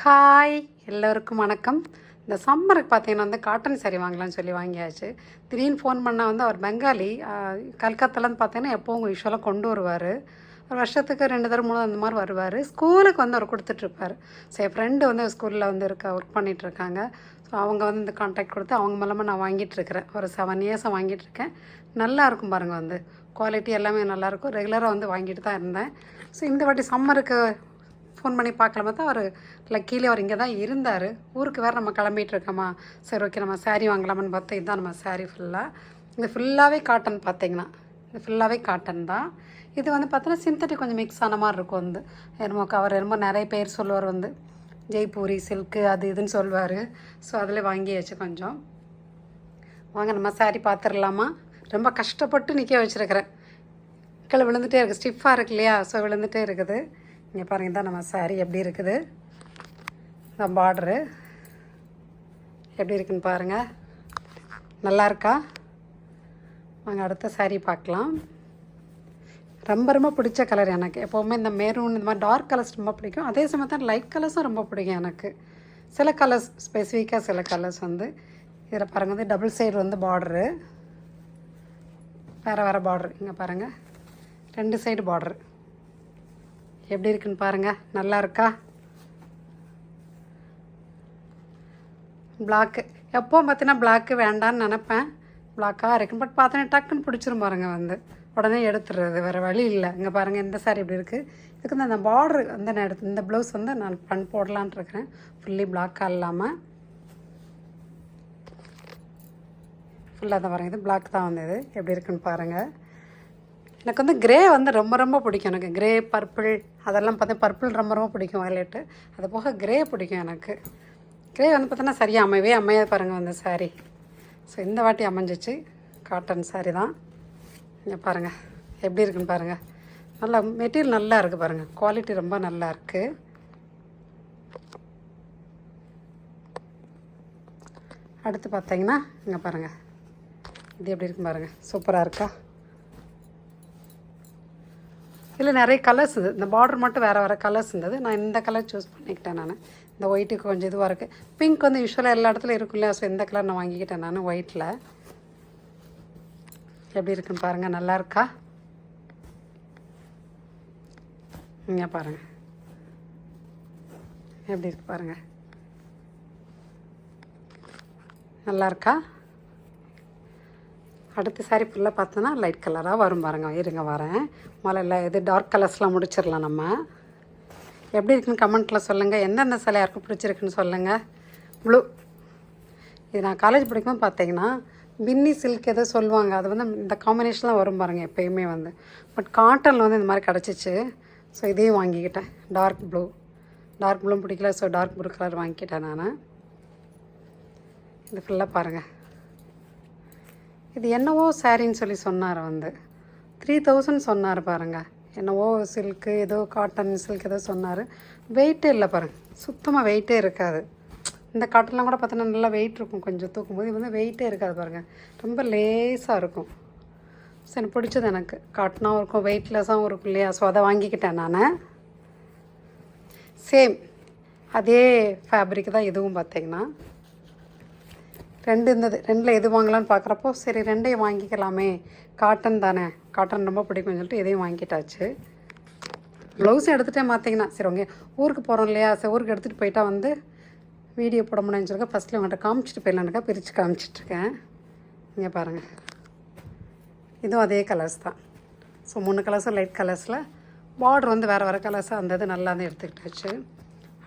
Hi எல்லோருக்கும் வணக்கம். இந்த சம்மருக்கு பார்த்தீங்கன்னா வந்து காட்டன் saree வாங்கலாம்னு சொல்லி வாங்கியாச்சு. திடீர்னு ஃபோன் பண்ணால் வந்து அவர் பெங்காலி கல்கத்தாலேருந்து பார்த்தீங்கன்னா எப்போவும் யூஸ்வலாக கொண்டு வருவார். ஒரு வருஷத்துக்கு ரெண்டு தடவை மூணு அந்த மாதிரி வருவார். ஸ்கூலுக்கு வந்து அவர் கொடுத்துட்ருப்பார். ஸோ என் ஃப்ரெண்டு வந்து ஸ்கூலில் வந்து இருக்க ஒர்க் பண்ணிகிட்ருக்காங்க ஸோ அவங்க வந்து இந்த கான்டாக்ட் கொடுத்து அவங்க மூலமாக நான் வாங்கிட்டுருக்கிறேன் ஒரு செவன் இயர்ஸாக வாங்கிட்டுருக்கேன் நல்லாயிருக்கும் நல்லா இருக்கும் பாருங்கள் வந்து. குவாலிட்டி எல்லாமே நல்லாயிருக்கும். ரெகுலராக வந்து வாங்கிட்டு தான் இருந்தேன். ஸோ இந்த வாட்டி சம்மருக்கு ஃபோன் பண்ணி பார்க்கலாமா தான் அவர் இல்லை கீழே அவர் இங்கே தான் இருந்தார். ஊருக்கு வேறு நம்ம கிளம்பிட்டு இருக்கோமா? சரி ஓகே நம்ம சேரீ வாங்கலாமான்னு பார்த்தா இதுதான் நம்ம சேரீ ஃபுல்லாக இது ஃபுல்லாகவே காட்டன் பார்த்தீங்கன்னா இது ஃபுல்லாகவே காட்டன் தான். இது வந்து பார்த்தோன்னா சிந்தட்டிக் கொஞ்சம் மிக்ஸ் ஆன மாதிரி இருக்கும் வந்து. என்னமோ அவர் என்னமோ நிறைய பேர் சொல்லுவார் வந்து. ஜெய்பூரி சில்க்கு அது இதுன்னு சொல்லுவார். ஸோ அதில் வாங்கியாச்சு கொஞ்சம். வாங்க நம்ம சாரி பார்த்துடலாமா ரொம்ப கஷ்டப்பட்டு நிற்க வச்சுருக்கிறேன். கீழே விழுந்துகிட்டே இருக்குது ஸ்டிஃபாக இருக்கு இல்லையா? ஸோ விழுந்துகிட்டே இருக்குது. இங்கே பாருங்க தான் நம்ம சாரீ எப்படி இருக்குது? இந்த பார்டரு எப்படி இருக்குன்னு பாருங்கள் நல்லா இருக்கா? வாங்க அடுத்த சாரீ பார்க்கலாம். ரொம்ப ரொம்ப பிடிச்ச கலர் எனக்கு. எப்போவுமே இந்த மெரூன் இந்த மாதிரி டார்க் கலர்ஸ் ரொம்ப பிடிக்கும். அதே சமயத்தில் லைட் கலர்ஸும் ரொம்ப பிடிக்கும் எனக்கு. சில கலர்ஸ் ஸ்பெசிஃபிக்காக சில கலர்ஸ் வந்து. இதில் பாருங்கள் வந்து டபுள் சைடு வந்து பார்டரு வேறு வேறு பார்ட்ரு இங்கே பாருங்கள் ரெண்டு சைடு பார்டரு எப்படி இருக்குன்னு பாருங்கள் நல்லா இருக்கா? பிளாக்கு எப்போ பார்த்தீங்கன்னா பிளாக்கு வேண்டான்னு நினப்பேன். பிளாக்காக இருக்குன்னு பட் பார்த்தோன்னா டக்குன்னு பிடிச்சிரும் பாருங்கள் வந்து. உடனே எடுத்துடுறது. வேறு வழி இல்லை. இங்கே பாருங்கள் இந்த சாரி இப்படி இருக்குது இதுக்கு வந்து அந்த வந்து நான் எடுத்து இந்த ப்ளவுஸ் வந்து நான் பண் போடலான்ட்டு இருக்கிறேன். ஃபுல்லி பிளாக்காக இல்லாமல் ஃபுல்லாக தான் பாருங்கள் இது பிளாக் தான் வந்தது எப்படி இருக்குன்னு பாருங்கள் எனக்கு வந்து கிரே வந்து ரொம்ப ரொம்ப பிடிக்கும். எனக்கு கிரே பர்பிள் அதெல்லாம் பார்த்தா பர்பிள் ரொம்ப ரொம்ப பிடிக்கும் வயலட்டு அது போக கிரே பிடிக்கும் எனக்கு. கிரே வந்து பார்த்தோன்னா சரியாக அமையவே அமையாது பாருங்கள் அந்த சாரீ ஸோ இந்த வாட்டி அமைஞ்சிச்சு. காட்டன் சாரீ தான். இங்கே பாருங்கள் எப்படி இருக்குன்னு பாருங்கள் நல்லா மெட்டீரியல் நல்லா இருக்குது பாருங்கள் குவாலிட்டி ரொம்ப நல்லா இருக்குது அடுத்து பார்த்தீங்கன்னா இங்கே பாருங்கள் இது எப்படி இருக்குன்னு பாருங்கள் சூப்பராக இருக்கா? இதில் நிறைய கலர்ஸ் இது. இந்த பார்டர் மட்டும் வேறு வேறு கலர்ஸ் இருந்தது. நான் இந்த கலர் சூஸ் பண்ணிக்கிட்டேன் நான். இந்த ஒயிட்டுக்கு கொஞ்சம் இதுவாக இருக்குது பிங்க் வந்து யூஸ்வலாக எல்லா இடத்துலையும் இருக்கும் இல்லையா ஸோ இந்த கலர் நான் வாங்கிக்கிட்டேன் நான் ஒயிட்டில் எப்படி இருக்குன்னு பாருங்கள் நல்லா இருக்கா? இங்கே பாருங்கள் எப்படி இருக்கு பாருங்கள் நல்லா இருக்கா? அடுத்த சாரி ஃபுல்லாக பார்த்தோன்னா லைட் கலராக வரும் பாருங்க. இருங்க வரேன். முதல்ல இது டார்க் கலர்ஸ்லாம் முடிச்சிடலாம் நம்ம. எப்படி இருக்குன்னு கமெண்ட்டில் சொல்லுங்கள் எந்தெந்த சிலை யாருக்கும் பிடிச்சிருக்குன்னு சொல்லுங்கள் ப்ளூ இது நான் காலேஜ் படிக்கும்போது பார்த்தீங்கன்னா பின்னி சில்க் ஏதோ சொல்லுவாங்க. அது வந்து இந்த காம்பினேஷன்லாம் வரும் பாருங்க எப்பயுமே வந்து. பட் காட்டனில் வந்து இந்த மாதிரி கிடச்சிச்சு. ஸோ இதையும் வாங்கிக்கிட்டேன். டார்க் ப்ளூ டார்க் ப்ளூவும் பிடிக்கல. ஸோ டார்க் ப்ளூ கலர் வாங்கிக்கிட்டேன் நான். இது ஃபுல்லாக பாருங்கள் இது என்னவோ சாரின்னு சொல்லி சொன்னார் வந்து. த்ரீ தௌசண்ட் சொன்னார் பாருங்க. என்னவோ சில்க்கு ஏதோ காட்டன் சில்க் ஏதோ சொன்னார். வெயிட்டே இல்லை பாருங்க. சுத்தமாக வெயிட்டே இருக்காது. இந்த காட்டன்லாம் கூட பார்த்தோன்னா நல்லா வெயிட் இருக்கும். கொஞ்சம் தூக்கும்போது இது வந்து வெயிட்டே இருக்காது பாருங்கள் ரொம்ப லேஸாக இருக்கும். ஸோ எனக்கு பிடிச்சது எனக்கு. காட்டனாகவும் இருக்கும் வெயிட்லெஸ்ஸாகவும் இருக்கும் இல்லையா? ஸோ அதை வாங்கிக்கிட்டேன் நான். சேம் அதே ஃபேப்ரிக் தான் இதுவும் பார்த்தீங்கன்னா ரெண்டு இருந்தது. ரெண்டில் எது வாங்கலாம்னு பார்க்குறப்போ சரி ரெண்டையும் வாங்கிக்கலாமே. காட்டன் தானே. காட்டன் ரொம்ப பிடிக்கும்னு சொல்லிட்டு இதையும் வாங்கிட்டாச்சு. ப்ளவுஸும் எடுத்துகிட்டே மாற்றிங்கன்னா சரி உங்கள் ஊருக்கு போகிறோம் இல்லையா? சரி ஊருக்கு எடுத்துகிட்டு போயிட்டா வந்து வீடியோ போட முடியும்னு சொல்லிட்டு ஃபஸ்ட்டில் உங்கள்கிட்ட காமிச்சிட்டு போயிடலான்னுக்கா பிரித்து காமிச்சிட்ருக்கேன். இங்கே பாருங்கள் இதுவும் அதே கலர்ஸ் தான். ஸோ மூணு கலர்ஸும் லைட் கலர்ஸில் பார்டர் வந்து வேறு வேறு கலர்ஸாக அந்த இது நல்லா தான் எடுத்துக்கிட்டாச்சு.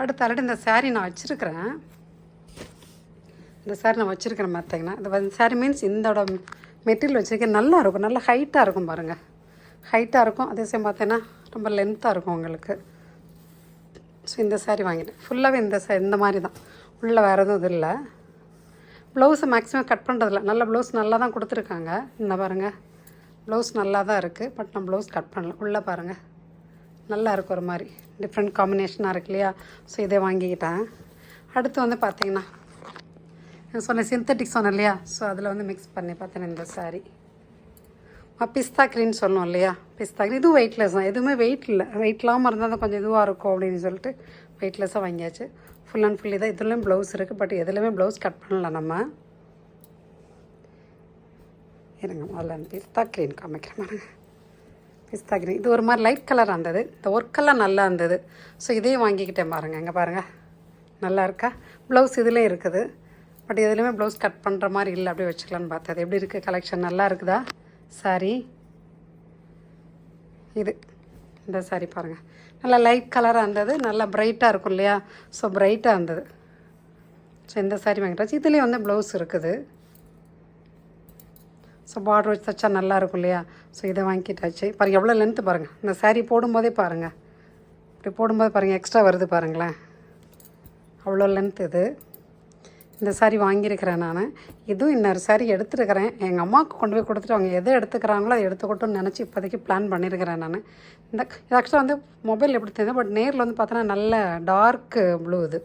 அடுத்த ஆல்ரெடி இந்த சேரீ நான் வச்சுருக்கிறேன். இந்த சாரி நான் வச்சுருக்கிறேன் பார்த்தீங்கன்னா இந்த சாரி மீன்ஸ் இந்தோட மெட்டீரியல் வச்சுருக்கேன். நல்லா இருக்கும். நல்லா ஹைட்டாக இருக்கும் பாருங்கள் ஹைட்டாக இருக்கும். அதே சமயம் பார்த்தீங்கன்னா ரொம்ப லென்த்தாக இருக்கும் உங்களுக்கு. ஸோ இந்த சாரி வாங்கிட்டேன். ஃபுல்லாகவே இந்த சா இந்த மாதிரி தான். உள்ளே வேறு எதுவும் இது இல்லை. ப்ளவுஸை மேக்ஸிமம் கட் பண்ணுறதில்ல நல்ல ப்ளவுஸ் நல்லா தான் கொடுத்துருக்காங்க. இந்த பாருங்கள் ப்ளவுஸ் நல்லா தான் இருக்குது பட் நான் ப்ளவுஸ் கட் பண்ணல. உள்ளே பாருங்கள் நல்லா இருக்கு ஒரு மாதிரி. டிஃப்ரெண்ட் காம்பினேஷனாக இருக்கு இல்லையா? ஸோ இதை வாங்கிக்கிட்டேன். அடுத்து வந்து பார்த்திங்கன்னா நான் சொன்னேன் சிந்தட்டிக் சொன்னேன் இல்லையா? ஸோ அதில் வந்து மிக்ஸ் பண்ணி பார்த்தேன் இந்த சாரீ பிஸ்தா க்ரீன் சொன்னோம் இல்லையா? பிஸ்தா க்ரீன் இதுவும் வெயிட்லெஸ் தான். எதுவுமே வெயிட் இல்லை. வெயிட் இல்லாமல் இருந்தால் தான் கொஞ்சம் இதுவாக இருக்கும் அப்படின்னு சொல்லிட்டு வெயிட்லெஸ்ஸாக வாங்கியாச்சு. ஃபுல் அண்ட் ஃபுல் இதாக இதுலேயும் ப்ளவுஸ் இருக்குது பட் எதுலேயுமே ப்ளவுஸ் கட் பண்ணல நம்ம. இருங்க முதல்ல பிஸ்தா க்ரீன் காமிக்கிறேன் பாருங்க. பிஸ்தா க்ரீன் இது ஒரு மாதிரி லைட் கலராக இருந்தது. இந்த ஒர்க்கெல்லாம் நல்லா இருந்தது. ஸோ இதையும் வாங்கிக்கிட்டேன் பாருங்கள் இங்கே பாருங்கள் நல்லா இருக்கா? ப்ளவுஸ் இதுலேயும் இருக்குது. பட் எதுலேயுமே ப்ளவுஸ் கட் பண்ணுற மாதிரி இல்லை. அப்படியே வச்சுக்கலான்னு பார்த்தது. எப்படி இருக்குது கலெக்ஷன் நல்லா இருக்குதா? சாரி இது. இந்த சாரி பாருங்கள் நல்லா லைட் கலராக இருந்தது. நல்லா பிரைட்டாக இருக்கும் இல்லையா? ஸோ பிரைட்டாக இருந்தது. ஸோ இந்த சாரி வாங்கிட்டாச்சு இதுலேயும் வந்து ப்ளவுஸ் இருக்குது. ஸோ பார்டர் வச்சு தைச்சா நல்லா இருக்கும் இல்லையா? ஸோ இதை வாங்கிட்டாச்சு. பாருங்கள் எவ்வளோ லென்த்து பாருங்கள் இந்த saree போடும்போதே பாருங்கள் இப்படி போடும்போது பாருங்கள் எக்ஸ்ட்ரா வருது பாருங்களேன். அவ்வளோ லென்த் இது. இந்த சாரி வாங்கியிருக்கிறேன் நான். இதுவும் இன்னொரு சாரி எடுத்துருக்கிறேன். எங்கள் அம்மாவுக்கு கொண்டு போய் கொடுத்துட்டு அவங்க எதை எடுத்துக்கிறாங்களோ அதை எடுத்துக்கட்டும்னு நினச்சி இப்போதைக்கு பிளான் பண்ணியிருக்கிறேன் நான். இந்த இது ஆக்சுவலாக வந்து மொபைல் எப்படி தெரியுது? பட் நேரில் வந்து பார்த்தோன்னா நல்ல டார்க்கு ப்ளூ இது.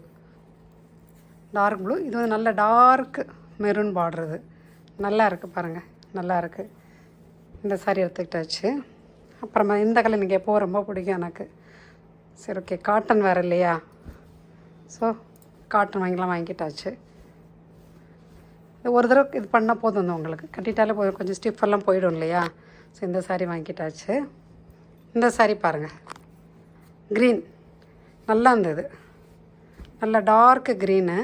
டார்க் ப்ளூ இது வந்து நல்ல டார்க் மெரூன் பாடுறது நல்லா இருக்குது பாருங்கள் நல்லா இருக்குது இந்த சாரி எடுத்துக்கிட்டாச்சு. அப்புறமா இந்த கலர் எனக்கு எப்போவும் ரொம்ப பிடிக்கும் எனக்கு. சரி ஓகே காட்டன் வேறு இல்லையா? ஸோ காட்டன் வாங்கிலாம் வாங்கிட்டாச்சு. ஒரு தடவை இது பண்ணால் போதும் வந்து உங்களுக்கு. கட்டிட்டாலே போதும். கொஞ்சம் ஸ்டிஃபெல்லாம் போயிடும் இல்லையா? ஸோ இந்த சாரீ வாங்கிட்டாச்சு. இந்த சாரீ பாருங்கள் க்ரீன் நல்லா இருந்தது. நல்ல டார்க்கு க்ரீனு